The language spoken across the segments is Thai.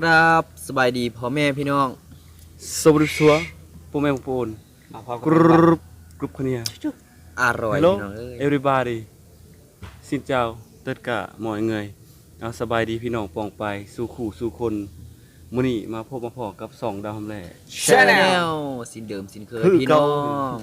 กราบสบายดีพ่อแม่พี่น้องสวัสดีสัวปูแม่ปูนมาพร้อมกกับรุบกรุบคนเนี้ยอร่อย Hello พี่น้องเอ้ย everybody สินเจ้าเติดกะหมอยเงยเอาสบายดีพี่น้องปองไปสู่ขู่สู่คนมื้อนี้มาพบมาพอกับสองดาวทำแหล่ชาแนลสินเดิมสินเคยคือพี่เก่า น้อง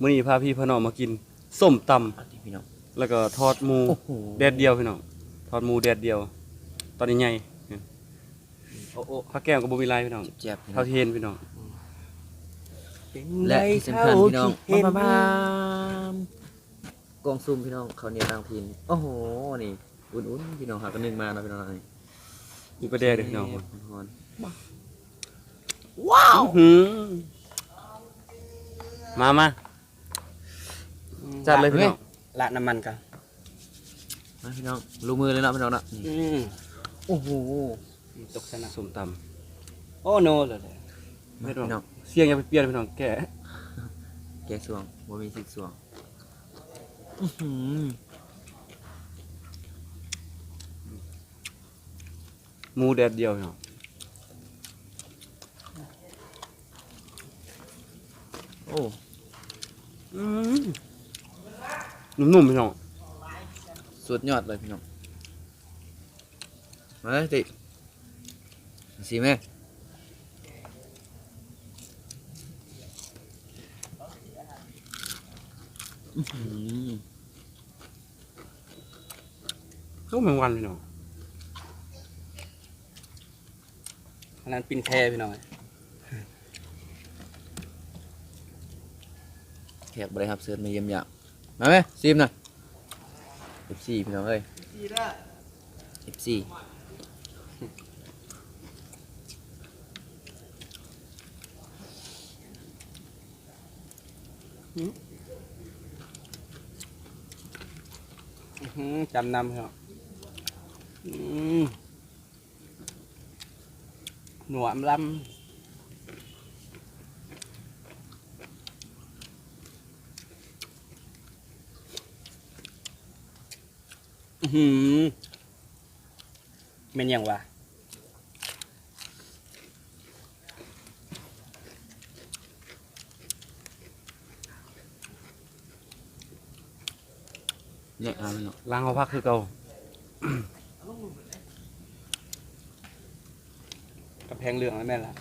มื้อนี้พาพี่พาน้องมากินส้มตำเอาดิพี่น้องแล้วก็ทอดหมูโอ้โหแดดเดียวพี่น้องทอดหมูแดดเดียว ตอนนี้ใหญ่เนี่ย โอ้โอ้ข้าวแก้วกับบ่มีลายพี่น้องเจ็บพี่น้อเท่างที่เห็นพี่น้องและที่สำคัญพี่น้องมามาบ้ามกองซุ่มพี่น้องเขาวเหนียวต่างถิ่นโอ้โหนี่อุ่นๆพี่น้องหากันนึงมาเนาะพี่น้องนี่มีประเดดเด้อพี่น้องฮอนว้าวมามาจัดเลยพี่น้องละน้ำมันกันมาพี่น้องลูกมือเลยเนาะพี่น้องเนาะอืมโอ้โห ตกสนะส้มตโอ้โนเลยำมาพี่น้องเสียงอย่าไปเปลี่ยนพี่น้องแกะแกงสวงบ่มีสิกสวงอื้อหือหมูแดดเดียวพี่น้องโอ้นุ่มๆพี่น้องสุดยอดเลยพี่น้องมาเลยติ สิแม่อื้อหือก็แมงวันพี่น้องอันนั้นปินแค่พี่น้อยแขกบริครับเสิร์ฟมาเยี่ยมยามมาไหมซิมหน่อย F4 พี่น้องเอ้ย F4 อื้อหื จำนำพี่น้อหนวมลำอื้อหือเป็นยังวะ เนี่ยเอาพี่น้องล้างเอาพักคือเก่ากระแพงเหลืองแล้วแม่นละ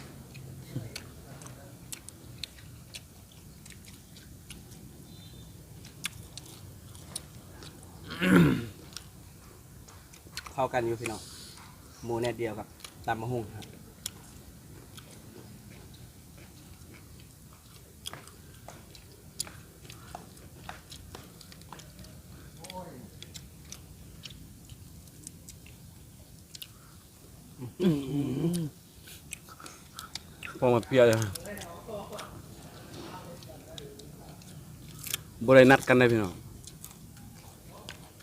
เข้ากันอยู่พี่น้องหมูแน่เดียวกับตำมะฮุ่งครับ พอมาเปรียเลยบ่ได้นัดกันเลยพี่น้อง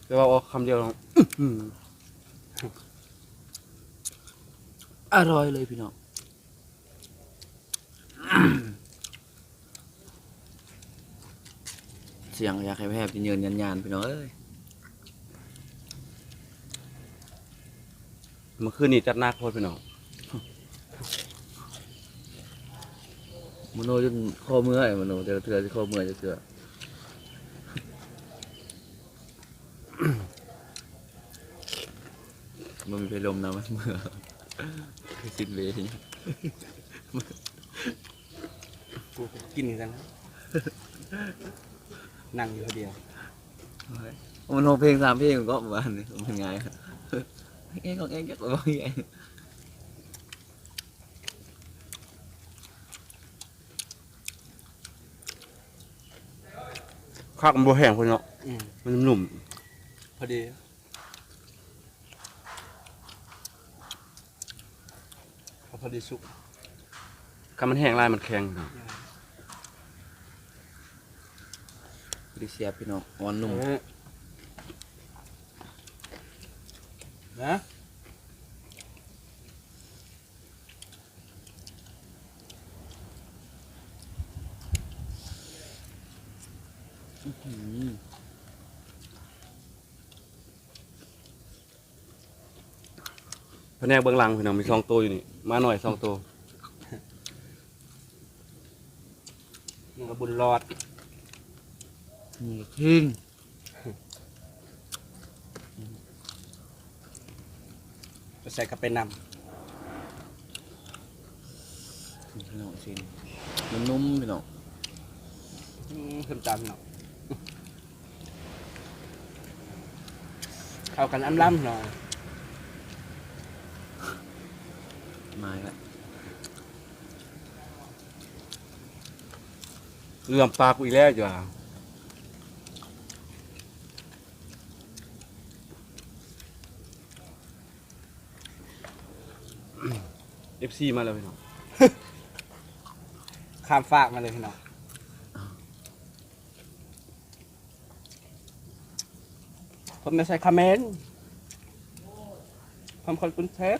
แต่ว่าเอาคำเดียวลองอื้อหืออร่อยเลยพี่น้องเสียงอยากให้แพบจะเยินยันยานๆพี่น้องเอ้ย เมื่อคืนนี้จัดหนักโคตรพี่น้องมโนจนคอเมื่อยมโนเจอเถื่อจะคอเมื่อยจะเถื่อมันมีเพลมนะมันเมื่อคือสินเวทีกูกินกันนะนั่งอยู่คนเดียวมันร้องเพลงสามเพลงก็ประมาณนี้มันไง ครับเองก็เองก็ร้องไงคักมันบ่แห้งพี่น้องอืมมันนุ่มพอดีเอพอดีสุกๆคันมันแห้งลายมันแข็งพี่น้องดิเซียพี่น้องอ่อนนุ่ม เออ นะอืมแผนกเบื้องหลังพี่น้องมีสองตัวอยู่นี่มาหน่อยสองตัวนี่ก็บุญรอดนี่ทิ้ง ไป ใส่กระเป็นนพี่น้องชิ้นนุ่มๆพี่น้องำอืมขึ้นจานเนาะเข้ากันอ้ำล้ำหน่อยมาแล้วเรื่องปลากูอีกแล้วจ้ะ เอฟซีมาแล้วพี่น้องข้ามฟากมาเลยพี่น้องผมไม่ใช่คอมเมนต์ผมคนกรุงเทพ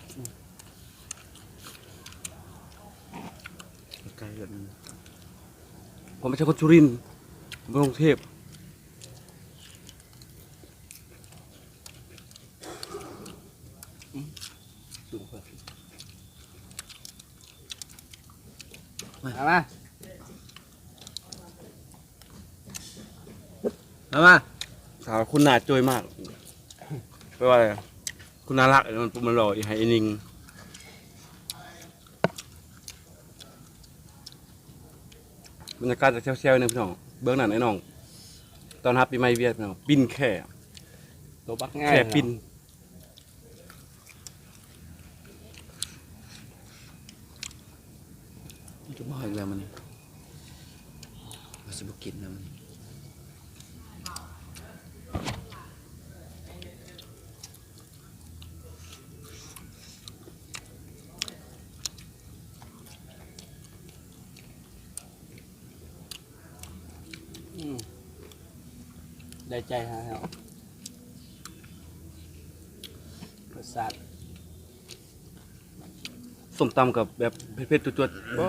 ใกล้กันผมไม่ใช่คนสุรินทร์ผมเป็นกรุงเทพ สูงเพิ่มมามา มามา สาว คุณนาจอยมากแปลว่าอะไรคุณน่ารักมันมันหล่ออีไฮนิงบรรยากาศจะเชี่ยวๆนึงพี่น้องเบื้องหน้าไอ้น้อง ตอนฮับปีใหม่เวียดพี่น้องปิ้นแค่ตัวบักง่ายแค่ปิ้นจะบอกอีกแล้วมันนี่มาสิบุกินนะมัน ได้ใจฮะเนาะรสชาติส้มตำกับแบบเผ็ดๆจวดๆก็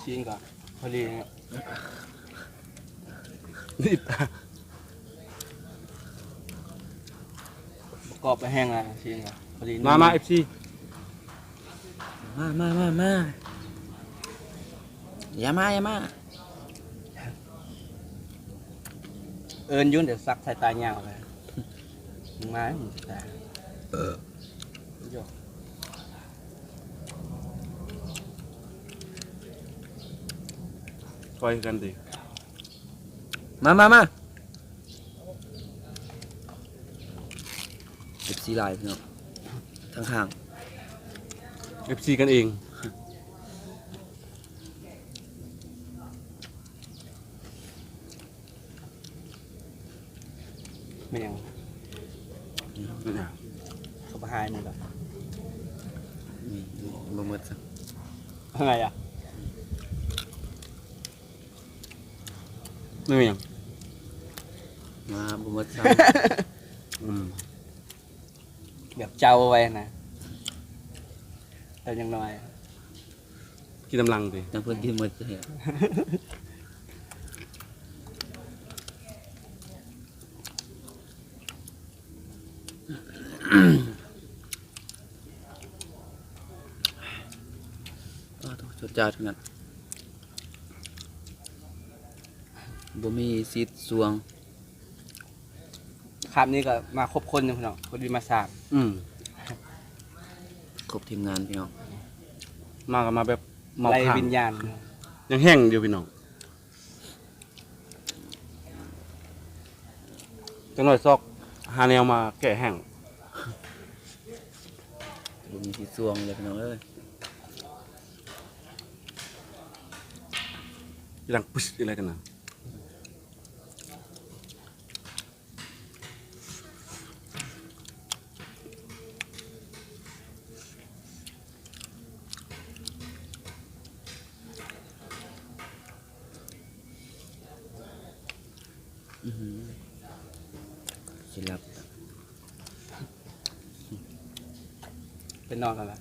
ชิมก่อนพอดีเนี่ยนี่ประกอบไปแห้งแล้วชิมก่อนพอดีมามาเอฟซีมามามามาอย่ามาอย่ามา เอิญยุ่นเดี๋ยวซักสายตายาวไปมึงมามึงตาเออโยกคอยกันดิมามามาเก็บสีลายพี่น้องทั้งห่างเอฟซีกันเอง ไม่ยังนี่นะเขาไปหายมึงก่อนนี่บ่หมดซะอะไรอะไม่มีหยังมาบ่หมดซะอืมแบบเจ้าเอาไว้นะแต่ยังน้อยกินกำลังดิจังเพิ่นกินหมดซะเนี่ยอ้าวโถ่ จดจ้าทั้งนั้นบ่มีซีดสวงคาบนี้ก็มาครบคนอยู่พี่น้องคนดีมาสามอืมครบทีมงานพี่น้องมากันมาแบบเมาไล่ข้างวิญญาณ ยังแห้งอยู่พี่น้องจังหน่อยซอกหาแนวมาแก้แห้งบ่มีซีดสวงเลยพี่น้องเอ้ย ยังปุ๊ชอะไรกันนะอื้อหือสิหลับเป็นนอนกันละ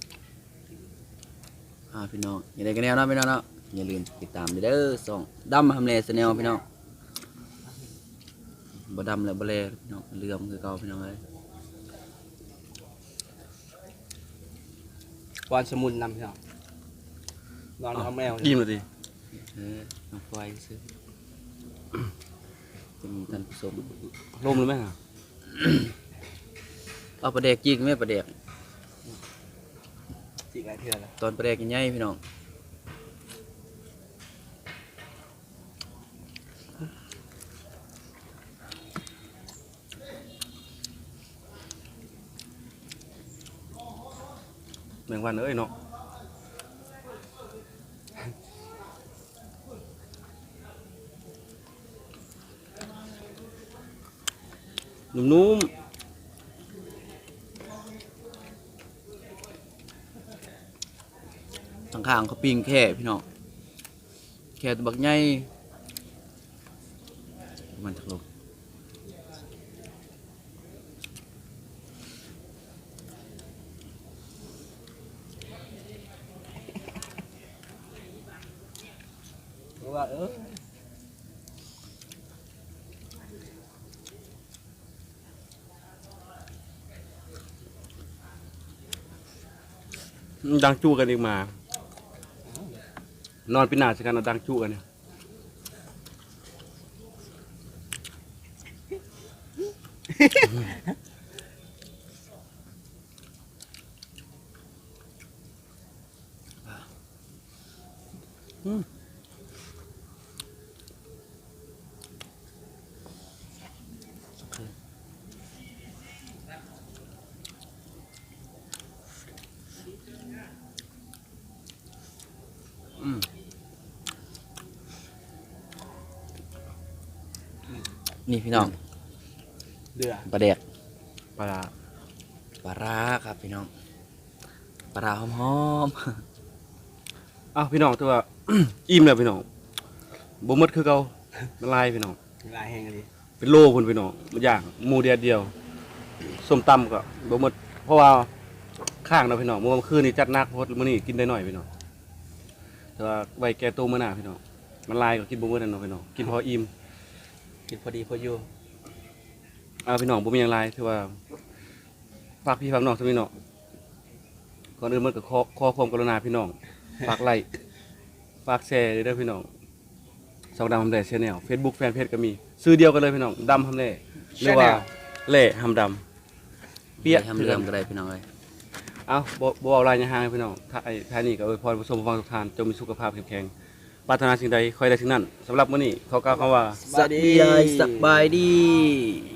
อ่าพี่น้องอย่าได้กันแนวเนาะพี่น้องเนาะ อย่าลืมติดตามเด้อส่องดำทำเลสแนลพี่น้องบ่ดำแล้วบ่แลพี่น้องเรื่องคือเก่าพี่น้องเอ้ยปอนสมุนนำพี่น้องนอนเอาแมวอิ่มเลยดิเออน้องควายซื้อจะมีท่านผู้ชมลมเลยไหมฮะเอาปลาแดกจีกไหมปลาแดกจิกอะไรเทื่อละตอนปลาแดกใหญ่ๆพี่น้อง งวันเอ้ยเนาะนุ่มทางข้างเขาปิ้งแค่พี่น้องแค่ตบักใหญ่มันทักลง เพราะ ว่าเออดังจู้กันอีกมา นอนปีนาสิกันนะดังจู้กันเนี่ย นี่พี่น้องเดือปลาแดกปลาร้าปลาร้าครับพี่น้องปลาร้าหอมอ้าวพี่น้องตัวอิ่มแล้วพี่น้องบ่หมดคือเก่าละลายพี่น้องลายแห้งเลยเป็นโลพุ่นพี่น้องมันย่างหมูเดียวเดียวส้มตำก็บ่หมดเพราะว่าข้างเราะพี่น้องเมื่อคืนนี้จัดหนักเพราะมื้อนี้กินได้หน่อยพี่น้องแต่ว่าไว้แก่ตัวมื้อหน้าพี่น้องมันลายก็กินบ่หมดนั่นเนาะพี่น้องกินพออิ่ม กินพอดีพออยู่เอาพี่น้องบ่มีหยังหลายถือว่าฝากพี่ฝากน้องซะพี่น้องก่อนอื่นมันก็ขอขอความกรุณาพี่น้องฝากไลค์ฝากแชร์ด้วยเด้อพี่น้องสองดำทำแดชแนล Facebook แฟนเพจก็มีซื้อเดียวกันเลยพี่น้องดำทำแดหรือว่าเล่ทำดำเปีเปียยกกทำเรื่องก็ได้พี่น้องเลยเอาบ่บ่เอาลายยางหางให้พี่น้องถ้าไอ้ท่านี่ก็อวยพรผู้ชมผู้ฟังทุกท่านจงมีสุขภาพแข็งแรง ปรารถนาสิ่งใดขอให้ได้สิ่งนั้นสำหรับมื้อนี้เขากล่าวคำว่า สบายดี สบายดี